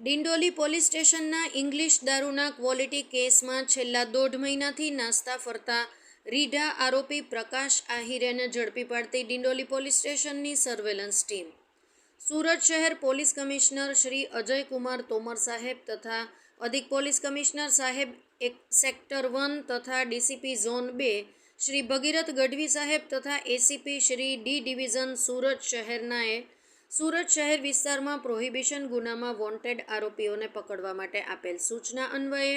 Dindoli police સ્ટેશનના English દારૂના quality કેસમાં છેલ્લા દોઢ મહિનાથી નાસ્તા ફરતા રીઢા આરોપી પ્રકાશ આહિરેને ઝડપી પાડતી ડિંડોલી પોલીસ સ્ટેશનની સર્વેલન્સ ટીમ. સુરત શહેર પોલીસ કમિશનર શ્રી અજયકુમાર તોમર સાહેબ તથા અધિક પોલીસ કમિશનર સાહેબ એક સેક્ટર વન તથા ડીસીપી ઝોન બે શ્રી ભગીરથ ગઢવી સાહેબ તથા ACP Shri D division Surat શહેરનાએ Surat શહેર વિસ્તારમાં પ્રોહિબિશન ગુનામાં વોન્ટેડ આરોપીઓને પકડવા માટે આપેલ સૂચના અન્વયે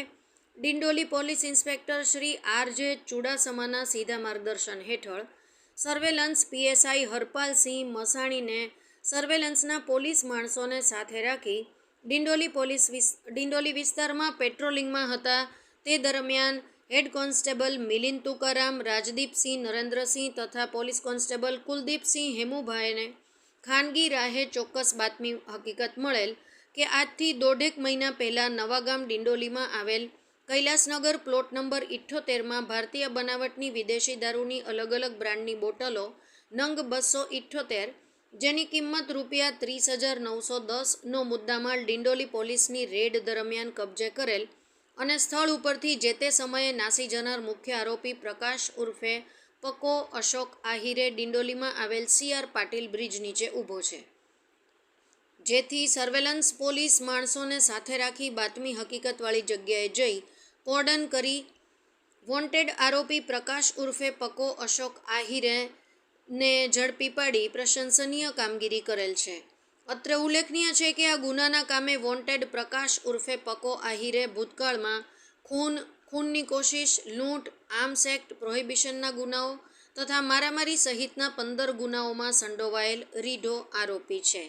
Dindoli police inspector Shri R J ચુડાસમાના સીધા માર્ગદર્શન હેઠળ સર્વેલન્સ પીએસઆઈ હરપાલસિંહ મસાણીને સર્વેલન્સના પોલીસ માણસોને સાથે રાખી ડિંડોલી પોલીસ ડિંડોલી વિસ્તારમાં પેટ્રોલિંગમાં હતા. તે દરમિયાન હેડ કોન્સ્ટેબલ મિલિંદ તુકારામ, રાજદીપસિંહ નરેન્દ્રસિંહ તથા પોલીસ કોન્સ્ટેબલ કુલદીપસિંહ હેમુભાઈને ખાનગી રાહે ચોક્કસ બાતમી હકીકત મળેલ કે આજથી દોઢેક મહિના પહેલાં નવાગામ ડિંડોલીમાં આવેલ કૈલાસનગર પ્લોટ નંબર ઇઠ્ઠોતેરમાં ભારતીય બનાવટની વિદેશી દારૂની અલગ અલગ બ્રાન્ડની બોટલો નંગ બસો ઇઠ્ઠોતેર જેની કિંમત રૂપિયા ત્રીસ હજાર નવસો દસનો મુદ્દામાલ ડિંડોલી પોલીસની રેડ દરમિયાન કબજે કરેલ અને સ્થળ ઉપરથી જે તે સમયે નાસી જનાર મુખ્ય આરોપી પ્રકાશ ઉર્ફે પકો અશોક આહિરે ડિંડોલીમાં આવેલ સી આર પાટીલ બ્રિજ નીચે ઊભો છે. જેથી સર્વેલન્સ પોલીસ માણસોને સાથે રાખી બાતમી હકીકતવાળી જગ્યાએ જઈ કોર્ડન કરી વોન્ટેડ આરોપી પ્રકાશ ઉર્ફે પકો અશોક આહિરે ને ઝડપી પાડી પ્રશંસનીય કામગીરી કરેલ છે. અત્રે ઉલ્લેખનીય છે કે આ ગુનાના કામે વોન્ટેડ પ્રકાશ ઉર્ફે પકો આહિરે ભૂતકાળમાં ખૂન ખૂનની કોશિશ, લૂંટ, આર્મ્સ એક્ટ, પ્રોહિબિશનના ગુનાઓ તથા મારામારી સહિતના પંદર ગુનાઓમાં સંડોવાયેલ રીઢો આરોપી છે.